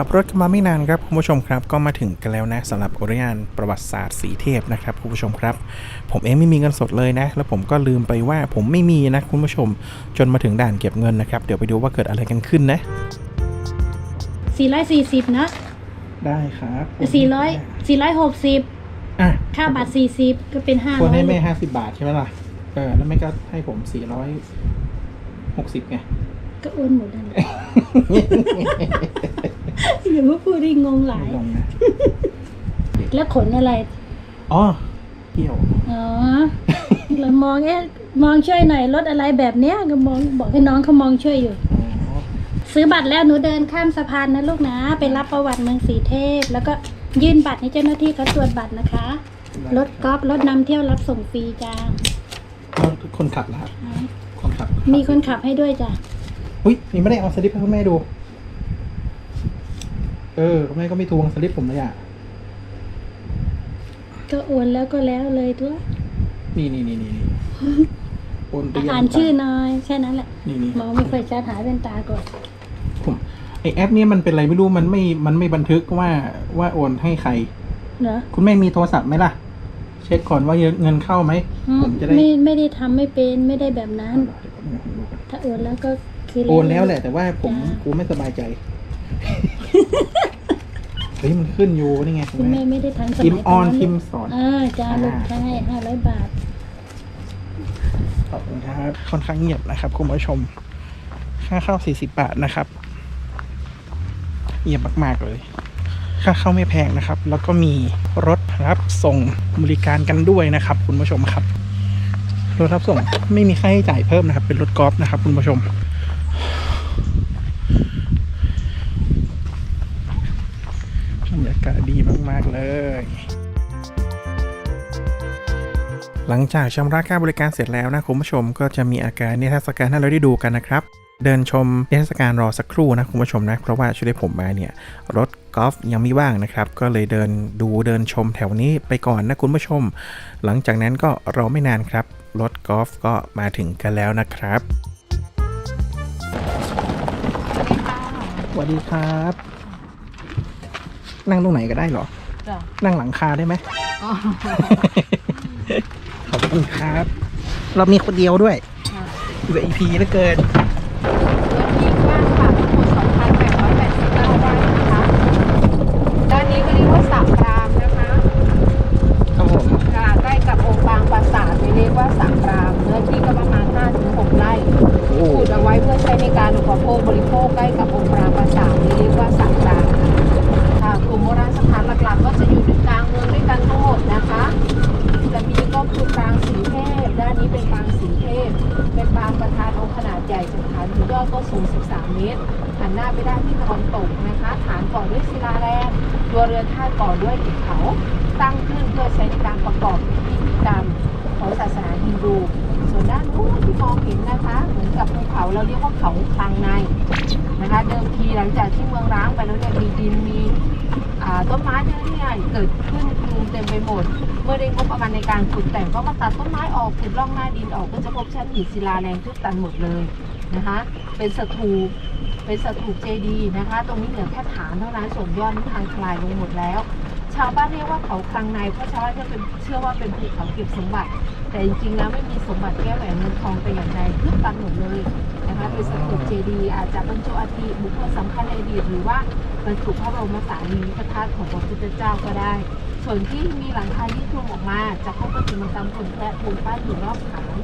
ขับรถกันมาไม่นานครับคุณผู้ชมครับ ก็มาถึงกันแล้วนะสำหรับอุทยานประวัติศาสตร์สีเทพนะครับคุณผู้ชมครับ ผมเองไม่มีเงินสดเลยนะ แล้วผมก็ลืมไปว่าผมไม่มีนะคุณผู้ชม จนมาถึงด่านเก็บเงินนะครับ เดี๋ยวไปดูว่าเกิดอะไรกันขึ้นนะ440นะได้ครับ400 460อะค่าบัตร40ก็เป็น500ควรให้แม่ห้าสิบบาทใช่ไหมล่ะเออแล้วแม่ก็ให้ผมสี่ร้อยหกสิบไงก็โอนหมดนั่นแหละ อย่ามาพูดให้งงหลายไม่ลงนะ แล้วขนอะไร อ๋อเที่ยว อ๋อเรามองเอ๊ะมองช่วยหน่อยรถอะไรแบบเนี้ยก็มองบอกให้น้องเขามองช่วยอยู่ อ๋อ ซื้อบัตรแล้วหนูเดินข้ามสะพานนะลูกนะ ไปรับประวัติเมืองสีเทพ แล้วก็ยื่นบัตรให้เจ้าหน้าที่เขาตรวจบัตรนะคะ รถกอล์ฟรถนำเที่ยวรับส่งฟรีจ้าแล้วคนขับล่ะครับคนขับมีคนขับให้ด้วยจ้ะ อุ้ยนี่ไม่ได้เอาสลิปให้คุณแม่ดู เออคุณแม่ก็ไม่ทวงสลิปผมเลยอะ ก็โอนแล้วก็แล้วเลยทั่วนี่นี่นี่นี่นี่โอนไปยังอ่านชื่อหน้อยแค่นั้นแหละนี่นี่มองไม่ค่อยชัดหาเป็นตาก่อนผมไอแอปเนี้มันเป็นอะไรไม่รู้มันไม่มันไม่บันทึกว่าว่าโอนให้ใคร เหรอคุณแม่มีโทรศัพท์ไหมล่ะ เช็คก่อนว่าเงินเข้าไหมอืมผมจะได้ไม่ไม่ได้ทำไม่เป็นไม่ได้แบบนั้นเดี๋ยวผมดูก่อนถ้าโอนแล้วก็คือโอนแล้วแหละ แต่ว่าผมจ้ากูไม่สบายใจ เฮ้ยมันขึ้นอยู่นี่ไงคุคุณณแม่แม่ไม่ได้ทันสมัยพิมพ์ออนตพิมพ์สอนอ่าจ้าลูกอ่าใช่ห้าร้อยบาทขอบคุณครับค่อนข้างเงียบนะครับ คุณผู้ชม ค่าเข้า40บาทนะครับเงียบมาก ๆ เลย ค่าเข้าไม่แพงนะครับ แล้วก็มีรถรับส่งบริการกันด้วยนะครับ คุณผู้ชมครับ รถรับส่งไม่มีค่าใช้จ่ายเพิ่มนะครับ เป็นรถกอล์ฟนะครับ คุณผู้ชม บรรยากาศดี มาก ๆ เลย หลังจากชำระค่าบริการเสร็จแล้วนะคุณผู้ชมก็จะมีอาการนิทรรศการให้เราได้ดูกันนะครับ เดินชมนิทรรศการรอสักครู่นะคุณผู้ชมนะ เพราะว่าช่วงที่ผมมาเนี่ยรถกอล์ฟยังไม่ว่างนะครับ ก็เลยเดินดูเดินชมแถวนี้ไปก่อนนะคุณผู้ชม หลังจากนั้นก็รอไม่นานครับรถกอล์ฟก็มาถึงกันแล้วนะครับสวัสดีครับ นั่งตรงไหนก็ได้เหรอ จ้ะนั่งหลังคาได้ไหมอ๋อขอบคุณครับรอบนี้คนเดียวด้วยค่ะ VIP เหลือเกิน พื้นที่กว้างค่ะทั้งหมด2,889ไร่นะคะด้านนี้ก็เรียกว่าสามรามนะคะ ครับผม ค่ะใกล้กับองค์บางปราสาทเรียกว่าสามรามเนื้อที่ก็ประมาณ5-6ไร่โอ้ ขุดเอาไว้เพื่อใช้ในการอุปโภคบริโภคใกล้กับองค์บางป ถึงยอดก็สูง 13 เมตร หันหน้าไปด้านที่ตะวันตกนะคะ ฐานก่อด้วยศิลาแรงตัวเรือนท่าก่อด้วยอิฐเขาตั้งขึ้นเพื่อใช้ในการประกอบพิธีกรรมของศาสนาฮินดู ส่วนด้านนู้นที่มองเห็นนะคะ เหมือนกับภูเขาเราเรียกว่าเขาคลังในนะคะ เดิมทีหลังจากที่เมืองร้างไปแล้วเนี่ยมีดินมีต้นไม้เยอะแยะเกิดขึ้นคลุมเต็มไปหมด เมื่อได้งบประมาณในการขุดแต่งก็มาตัดต้นไม้ออกขุดร่องหน้าดินออกก็จะพบชั้นหินศิลาแรงทุกตันหมดเลย นะคะ เป็นสถูปเป็นสถูปเจดีนะคะ ตรงนี้เหลือแค่ฐานเท่านั้นส่วนยอดนี่ทางทลายลงหมดแล้ว ชาวบ้านเรียกว่าเขาคลังในเพราะชาวบ้านเชื่อเป็นเชื่อว่าเป็นภูเขาเก็บสมบัติ แต่จริงๆแล้วไม่มีสมบัติแก้วแหวนเงินทองแต่อย่างใดทุกตันหมดเลยนะคะเป็นสถูปเจดีอาจจะบรรจุอาทิบุคคลสำคัญในอดีตหรือว่าบรรจุพระบรมสารีริกธาตุของพระพุทธเจ้าก็ได้ ส่วนที่มีหลังคาที่คลุมออกมาจะพบปฏิมากรรมคนแคระปูนป้ายอยู่รอบฐาน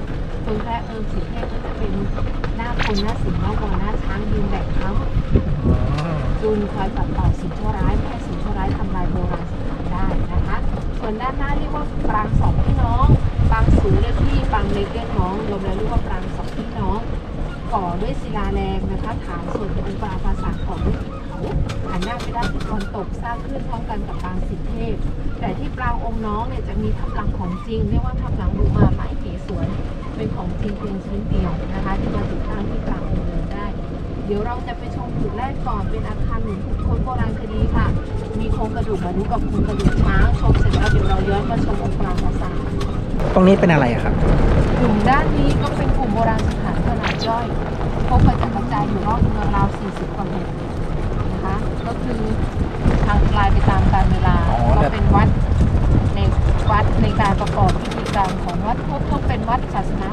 คนแระเอิมสีเทพก็จะเป็นหน้าคนหน้าสิงห์หน้าวัวหน้าช้างยืนแบกเท้าจูนคอยปัดเป่าสิ่งชั่วร้ายไม่สิ่งชั่วร้ายทำลายโบราณสถานได้นะคะ ส่วนด้านหน้าเรียกว่าปรางสองพี่น้องปรางสูงเรียกพี่ปรางเล็กเรียกน้องรวมแล้วเรียกว่าปรางสองพี่น้องก่อด้วยศิลาแรงนะคะฐานส่วนเป็นปราปราสาทก่อด้วยเขาหันหน้าไปด้านทิศตะวันตกสร้างขึ้นพร้อมกันกับปรางสิทธิเทพ แต่ที่ปรางองค์น้องเนี่ยจะมีทับหลังของจริงเรียกว่าทับหลังบุมาไม้เหสวน เป็นของจริงเพียงชิ้นเดียวนะคะที่มาติดตั้งที่ปรางองค์เดินได้ เดี๋ยวเราจะไปชมจุดแรกก่อนเป็นอาคารหนึ่งคนโบราณคดีค่ะ มีโครงกระดูกมนุษย์กับโครงกระดูกช้างชมเสร็จแล้วเดี๋ยวเราย้อนมาชมองค์ปรางปราสาทตรงนี้เป็นอะไรอะครับกลุ่มด้านนี้ก็เป็นกลุ่มโบราณสถานขนาดย่อยพบกระจัดกระจายอยู่รอบเมืองราว 40 กว่าแห่งนะคะก็คือทางกลายไปตามกาลเวลาอ๋อก็แบบเป็นวัดในวัดในการประกอบพิธีกรรมของวัดพุทธก็เป็นวัดศาสนา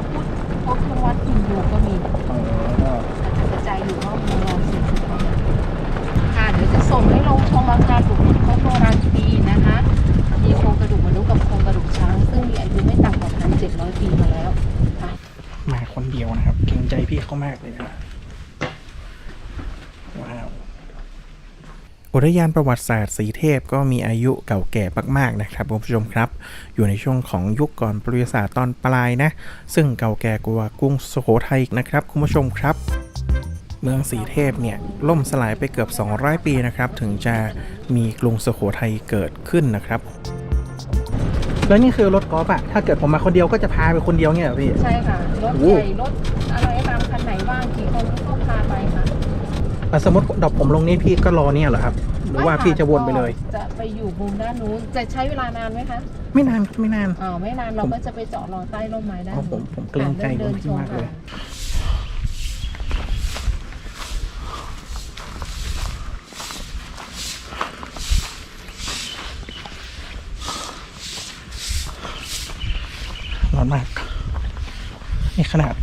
พี่เขามากเลยนะว้าวอุทยานประวัติศาสตร์สีเทพก็มีอายุเก่าแก่มากๆนะครับคุณผู้ชมครับ อยู่ในช่วงของยุคก่อนประวัติศาสตร์ตอนปลายนะ ซึ่งเก่าแก่กว่ากรุงสุโขทัยอีกนะครับคุณผู้ชมครับ เมืองสีเทพเนี่ยล่มสลายไปเกือบ 200 ปีนะครับ ถึงจะมีกรุงสุโขทัยเกิดขึ้นนะครับ แล้วนี่คือรถกอล์ฟอะถ้าเกิดผมมาคนเดียวก็จะพาไปคนเดียวเนี่ยเหรอพี่ใช่ค่ะรถโอ้ใหญ่รถอะไรตามคั นไหนว่างกี่คนก็พาไปค่ะอะสมมติดอกผมลงนี่พี่ก็รอเนี่ยเหรอครับ หรือว่าพี่จะวนไปเลย ก็จะไปอยู่มุมด้านนู้นจะใช้เวลานานไหมคะไม่นานครับไม่นาน อ๋อไม่นานเราก็จะไปจอดรอใต้ร่มไม้ด้านอ๋อผมผมเกรงใจเดินคุณพี่มากเลยชค่ะร้อนมากนี่ขนาด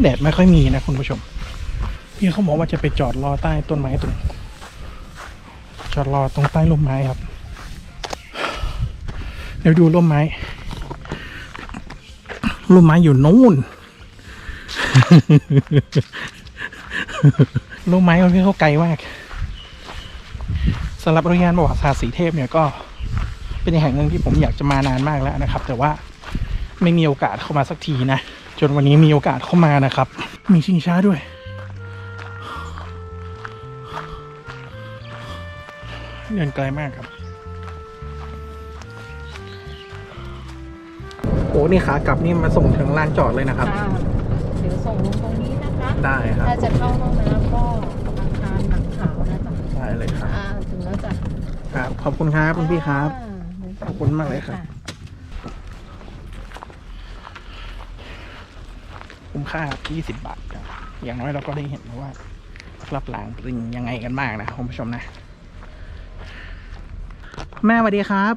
แดดไม่ค่อยมีนะคุณผู้ชม พี่เขาบอกว่าจะไปจอดรอใต้ต้นไม้ตรง จอดรอตรงใต้ร่มไม้ครับ เดี๋ยวดูร่มไม้ร่มไม้อยู่นู่นร่มไม้มันพี่เขาไกลมากสำหรับโรงเรียนประวัติศาสตร์สีเทพเนี่ยก็เป็นแห่งหนึ่งที่ผมอยากจะมานานมากแล้วนะครับ แต่ว่าไม่มีโอกาสเข้ามาสักทีนะ จนวันนี้มีโอกาสเข้ามานะครับ มีชิงช้าด้วย เดินไกลมากครับ โอ้นี่ขากลับนี่มาส่งถึงลานจอดเลยนะครับค่ะเดี๋ยวส่งลงตรงนี้นะคะ ได้ครับ ถ้าจะเข้าห้องน้ำก็อาคารหลังขาวนะจ๊ะได้เลยครับ อ่า ถึงแล้วจ้ะครับขอบคุณครับคุณพี่ครับอ่าขอบคุณมากเลยครับ คุ้มค่า20 บาทครับอย่างน้อยเราก็ได้เห็นว่ารับหลังปริงยังไงกันบ้างนะคุณผู้ชมนะ แม่สวัสดีครับ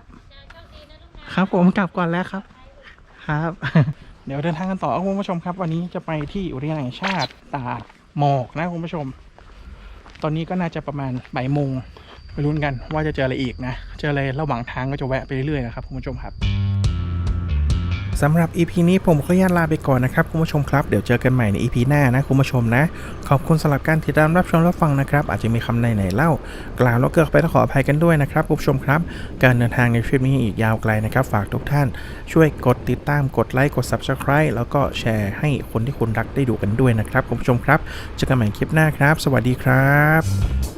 ครับผมกลับก่อนแล้วครับ ครับ เดี๋ยวเดินทางกันต่อคุณผู้ชมครับ วันนี้จะไปที่อุทยานแห่งชาติตาดหมอกนะคุณผู้ชม ตอนนี้ก็น่าจะประมาณบ่ายโมงไปลุ้นกันว่าจะเจออะไรอีกนะ เจออะไรระหว่างทางก็จะแวะไปเรื่อยๆนะครับคุณผู้ชมครับ สำหรับ EP นี้ผมขออนุญาตลาไปก่อนนะครับคุณผู้ชมครับ เดี๋ยวเจอกันใหม่ใน EP หน้านะคุณผู้ชมนะ ขอบคุณสำหรับการติดตามรับชมรับฟังนะครับ อาจจะมีคำในไหนเล่า กล่าวแล้วเกิดไปต้องขออภัยกันด้วยนะครับคุณผู้ชมครับ การเดินทางในทริปนี้อีกยาวไกลนะครับ ฝากทุกท่าน ช่วยกดติดตามกดไลค์กด Subscribe แล้วก็แชร์ให้คนที่คุณรักได้ดูกันด้วยนะครับคุณผู้ชมครับเจอกันใหม่คลิปหน้าครับ สวัสดีครับ